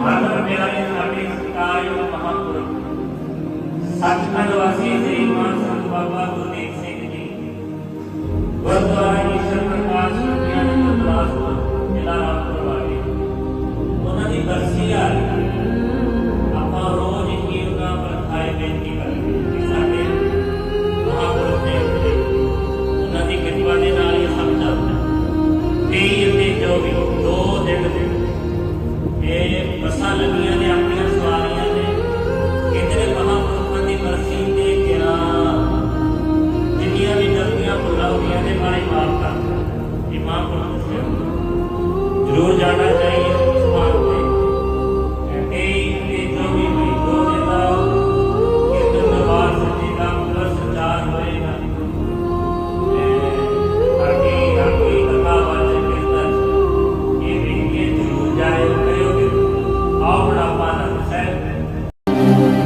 ਮਾਨਵ ਪਿਆਰੇ ਸਾਡੇ ਸਤਿਕਾਰਯੋਗ ਮਹਾਂਪੁਰਖ ਸਤਿਗੁਰ ਵਾਸੀ ਸ੍ਰੀ ਮਾਨ ਸੰਤ ਬਾਬਾ ਗੁਰਦੇਵ ਸਿੰਘ ਜੀ ਗੁਰਦੁਆਰਾ ਈਸ਼ਰ ਪ੍ਰਕਾਸ਼ ਦੁਨੀਆ ਦੇ ਗੁਰਦਾਸਪੁਰ ਜ਼ਿਲ੍ਹਾ ਰਾਮਪੁਰ ਵਾਲੇ ਉਹਨਾਂ ਦੀ ਬਰਸੀ ਆ ਰਹੀ ਹੈ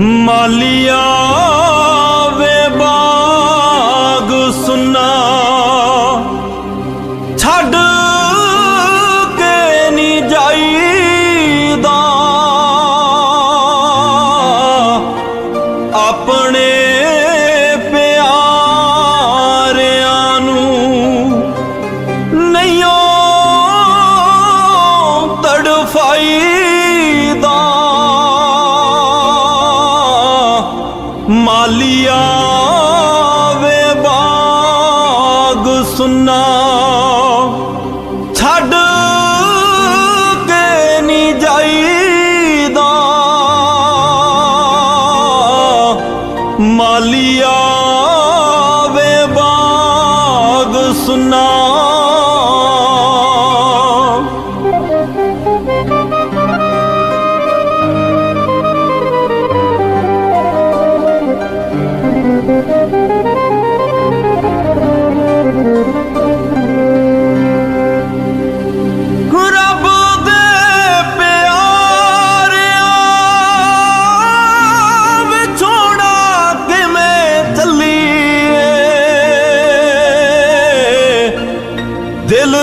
ਮਾਲੀਆ ਮਾਲੀਆ ਵੇ ਬਾਗ ਸੁਨਾ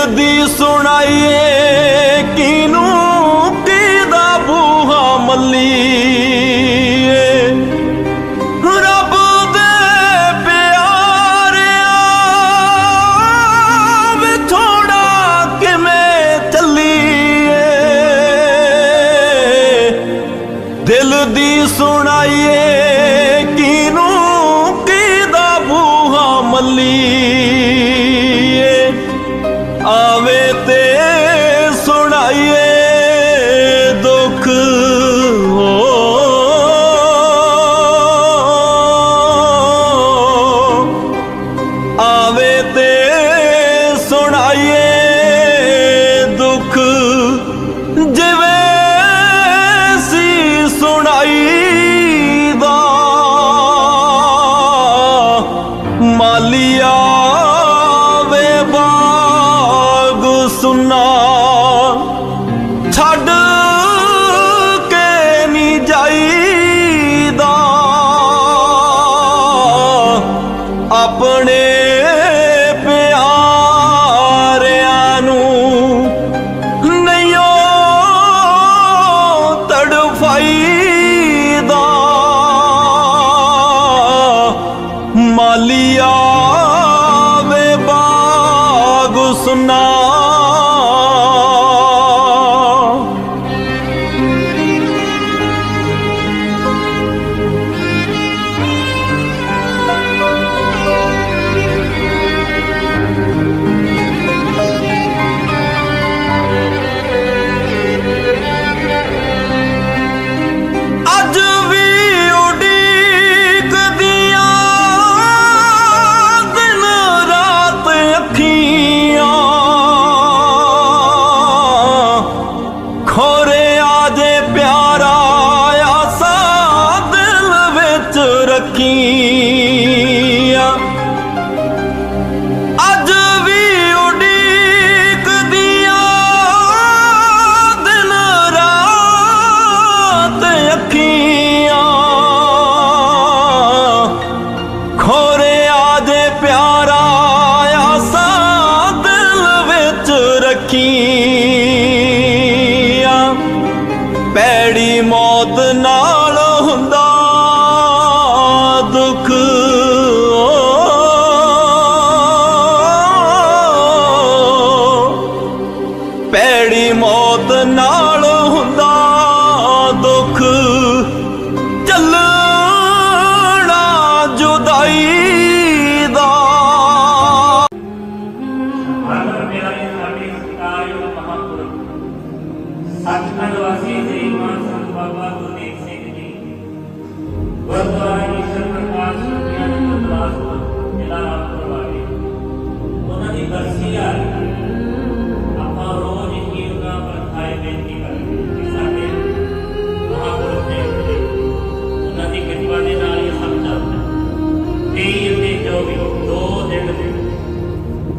ਦੀ ਸੁਣਾਈਏ ਕਿਨੂੰ ਕਿਦਾ ਬੂਹਾ ਮੱਲੀਏ? ਰੱਬ ਦੇ ਪਿਆਰਿਆ ਵੇ ਥੋੜਾ ਕਿਵੇਂ ਚੱਲੀਏ? ਦਿਲ ਦੀ ਸੁਣ Hey. ਵਾਲੀ ਮਹਾਂਪੁਰਖ। ਸੱਚਖੰਡ ਵਾਸੀ ਸ੍ਰੀ ਮਾਨ ਸੰਤ ਬਾਬਾ ਗੁਰਦੇਵ ਸਿੰਘ ਜੀ। ਗੁਰਦੁਆਰਾ ਈਸ਼ਰ ਪ੍ਰਕਾਸ਼ ਸੁਖਿਆ ਦੇ ਗੁਰਦਾਸਪੁਰ ਜ਼ਿਲ੍ਹਾ ਰਾਮਪੁਰ ਵਾਲੇ। ਉਹਨਾਂ ਦੀ ਬਰਸੀ ਆ ਰਹੀ ਆਪਾਂ ਰੋਜ਼ ਹੀ ਉਹਨਾਂ ਪਰ ਖਾਏ ਬੇਨਤੀ ਕਰਦੇ ਕਿ ਸਾਡੇ ਮਹਾਂਪੁਰਖ ਨੇ ਉਹਨਾਂ ਦੀ ਕਿਰਪਾ ਦੇ ਨਾਲ ਇਹ ਸਭ ਚੱਲਦਾ 23 ਅਤੇ 24 ਦੋ ਦਿਨ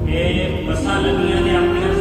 ਇਹ ਮਸਾਂ ਲੱਗੀਆਂ ਨੇ ਆਪਣੀਆਂ।